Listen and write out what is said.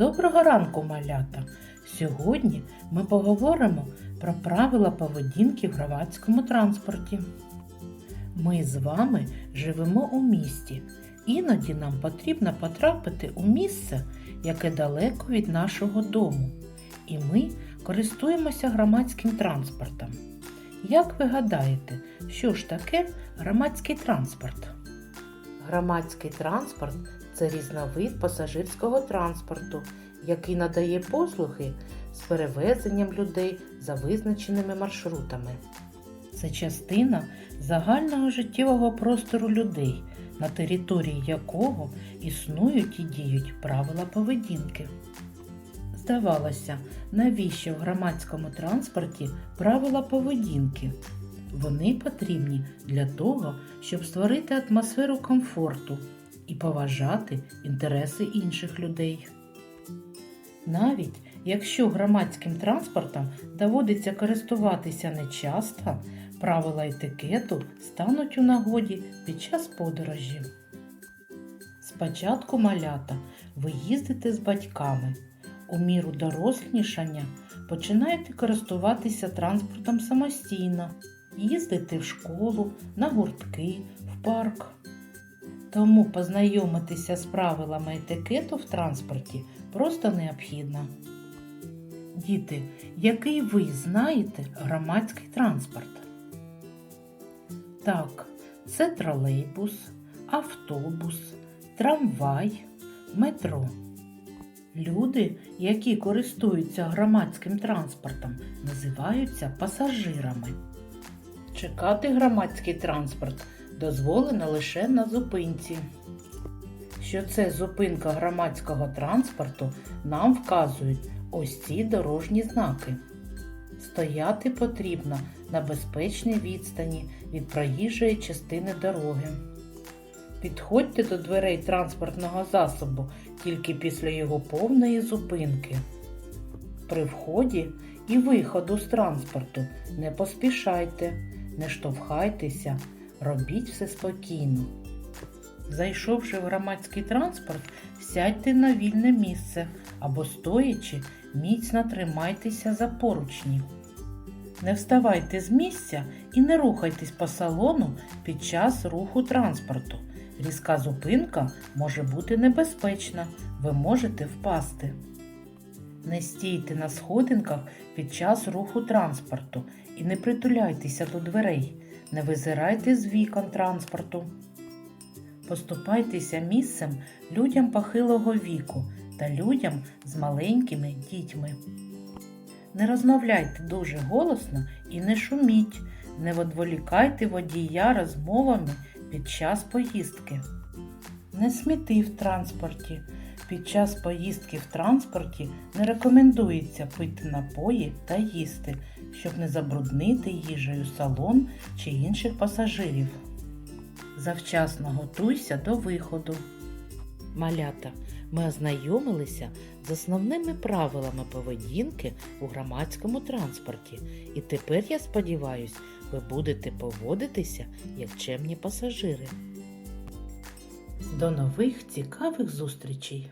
Доброго ранку, малята! Сьогодні ми поговоримо про правила поведінки в громадському транспорті. Ми з вами живемо у місті. Іноді нам потрібно потрапити у місце, яке далеко від нашого дому. І ми користуємося громадським транспортом. Як ви гадаєте, що ж таке громадський транспорт? Громадський транспорт це різновид пасажирського транспорту, який надає послуги з перевезенням людей за визначеними маршрутами. Це частина загального життєвого простору людей, на території якого існують і діють правила поведінки. Здавалося, навіщо в громадському транспорті правила поведінки? Вони потрібні для того, щоб створити атмосферу комфорту і поважати інтереси інших людей. Навіть якщо громадським транспортом доводиться користуватися нечасто, правила етикету стануть у нагоді під час подорожі. Спочатку малята ви їздите з батьками. У міру дорослішання починаєте користуватися транспортом самостійно, їздити в школу, на гуртки, в парк. Тому познайомитися з правилами етикету в транспорті просто необхідно. Діти, який ви знаєте громадський транспорт? Так, це тролейбус, автобус, трамвай, метро. Люди, які користуються громадським транспортом, називаються пасажирами. Чекати громадський транспорт дозволено лише на зупинці. Що це зупинка громадського транспорту, нам вказують ось ці дорожні знаки. Стояти потрібно на безпечній відстані від проїжджої частини дороги. Підходьте до дверей транспортного засобу тільки після його повної зупинки. При вході і виходу з транспорту не поспішайте, не штовхайтеся, робіть все спокійно. Зайшовши в громадський транспорт, сядьте на вільне місце або стоячи, міцно тримайтеся за поручні. Не вставайте з місця і не рухайтесь по салону під час руху транспорту. Різка зупинка може бути небезпечна, ви можете впасти. Не стійте на сходинках під час руху транспорту і не притуляйтеся до дверей, не визирайте з вікон транспорту. Поступайтеся місцем людям похилого віку та людям з маленькими дітьми. Не розмовляйте дуже голосно і не шуміть, не відволікайте водія розмовами під час поїздки. Не сміти в транспорті. Під час поїздки в транспорті не рекомендується пити напої та їсти, щоб не забруднити їжею салон чи інших пасажирів. Завчасно готуйся до виходу. Малята, ми ознайомилися з основними правилами поведінки у громадському транспорті. І тепер, я сподіваюся, ви будете поводитися як чемні пасажири. До нових цікавих зустрічей!